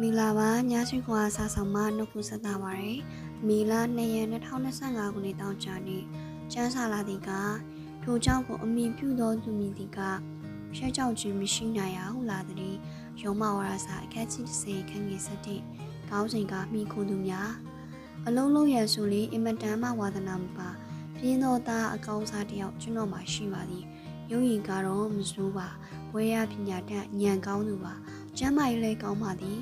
မင်္ဂလာပါညချွေကွာစာဆောင်မနှုတ်ခုဆက်တာပါရယ်မီလာ2ရက်2025ခုနှစ်တောင်ကြာနေ့ကျန်းစာလာသည်ကထိုကြောင့်ကိုအမိပြုသောသူမည်သည်ကရှက်ကြောက်ခြင်းမရှိနိုင်ရဟုလာသည်ရောမဝရစာအခက်ကြီး30ခန်းငယ်7ကောင်းစဉ်ကမိခိုသူများအလုံးလုံးရန်ဆိုလေအင်မတန်မှဝါသနာမပါပြင်းသောသားအကောင်းစားတစ်ယောက်ကျွန်တော်မှရှိပါသည်ရုံရင်ကတော့မစိုးပါဘွဲရပညာတတ်ဉာဏ်ကောင်းသူပါ ကျမ်းမာရေးလည်းကောင်းပါသည်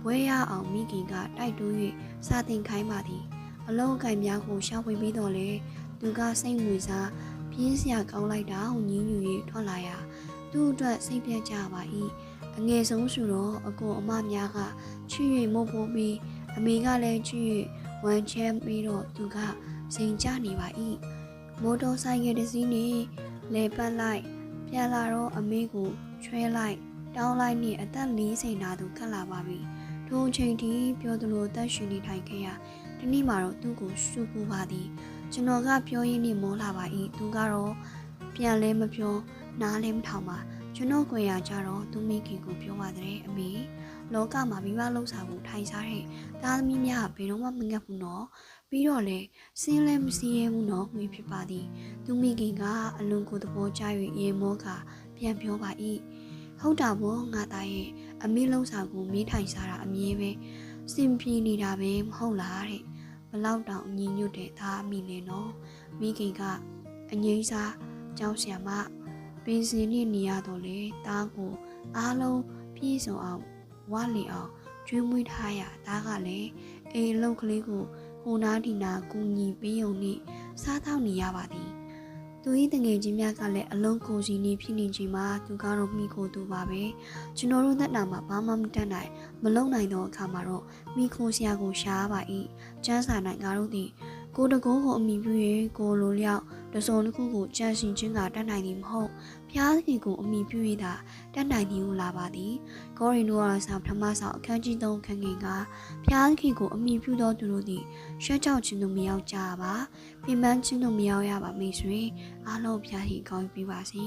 ဘွဲရအောင်မိခင်ကတိုက်တိုး၍စာသင်ခိုင်းပါသည် အလုံးအကင်များကိုရှာဖွေပြီးတော့လေသူကစိတ်ဝင်စားပြင်းစရာကောင်းလိုက်တာဟုညင်းညူ၍ထွက်လာရာသူ့အတွက်စိတ်ပြတ်ကြပါ၏အငယ်ဆုံးဆိုတော့အကိုအမများကချွ၍မုတ်ဖို့ပြီးအမေကလည်းချွ၍ဝမ်းချမ်းပြီးတော့သူကစိန်ကြနေပါ၏မော်တော်ဆိုင်ကယ်တစ်စီးနဲ့လဲပတ်လိုက်ပြန်လာတော့အမေကိုချွဲလိုက် တောင်းလိုက်နဲ့အသက်40နာသူခတ်လာပါပြီထိုအချိန်ထိပြောသလိုအသက်ရှင်နေထိုင်ခဲ့ရဒီနေ့မှာတော့သူ့ကိုရှုပူပါသည်ကျွန်တော်ကပြောရင်းနဲ့မောလာပါ၏သူကတော့ပြန်လဲမပြောနားလဲမထောင်ပါကျွန်တော်ကြွယ်ရကြတော့သူမိခင်ကိုပြောပါတဲ့အမေလောကမှာမိဘလှုပ်ရှားမှုထိုင်စားတဲ့သားသမီးများကဘယ်တော့မှမငတ်ဘူးနော်ပြီးတော့လေစင်းလဲမစည်းရဲဘူးနော်ငွေဖြစ်ပါသည်သူမိခင်ကအလွန်ကိုသဘောကျ၍ရေမောကပြန်ပြောပါ၏ ဟုတ်တာပေါ့ငါသားရဲ့အမေလှုပ်ရှားကိုမင်းထိုင်စားတာအမြဲပဲစင်ပြေနေတာပဲမဟုတ်လားတဲ့ဘလောက်တောင်ညီညွတ်တဲ့သားအမိလေနော်မိခင်ကအငိမ့်စားကြောက်ဆရာမပင်စင်နဲ့နေရတော့လေသားကိုအားလုံးပြည့်စုံအောင်ဝါလီအောင်ကျွေးမွေးထားရသားကလည်းအိမ်အလုပ်ကလေးကိုဟိုနာဒီနာကူညီပေးုံနဲ့စားသောက်နေရပါသည် သူဤတငယ်ချင်းများကလည်းအလုံးကိုစီနေဖြစ်နေချိန်မှာသူကတော့မိခိုသူပါပဲကျွန်တော်တို့သက်တာမှာဘာမှမတတ်နိုင်မလုံနိုင်တော့အခါမှာတော့မိခိုဆရာကိုရှားပါ၏ကျန်းစာနိုင်ငါတို့သည်ကိုတကုန်းကိုအမိပြု၍ကိုလိုလျောက် တစုံတစ်ခုကိုကြံစင်ခြင်းကတတ်နိုင်သည်မဟုတ်ဖျားသခင်ကိုအမိပြု၍သာတတ်နိုင်သည်ဟုလာပါသည်ကောရင်တို့အားဆောင်ပထမဆောင်အခန်းကြီး3ခန်းငယ်ကဖျားသခင်ကိုအမိပြုသောသူတို့သည်ရှက်ကြောက်ခြင်းတို့မရောက်ကြပါပြင်းပန်းခြင်းတို့မရောက်ရပါမိတ်ဆွေအားလုံးဖျားဟိကောင်းပြပါစေ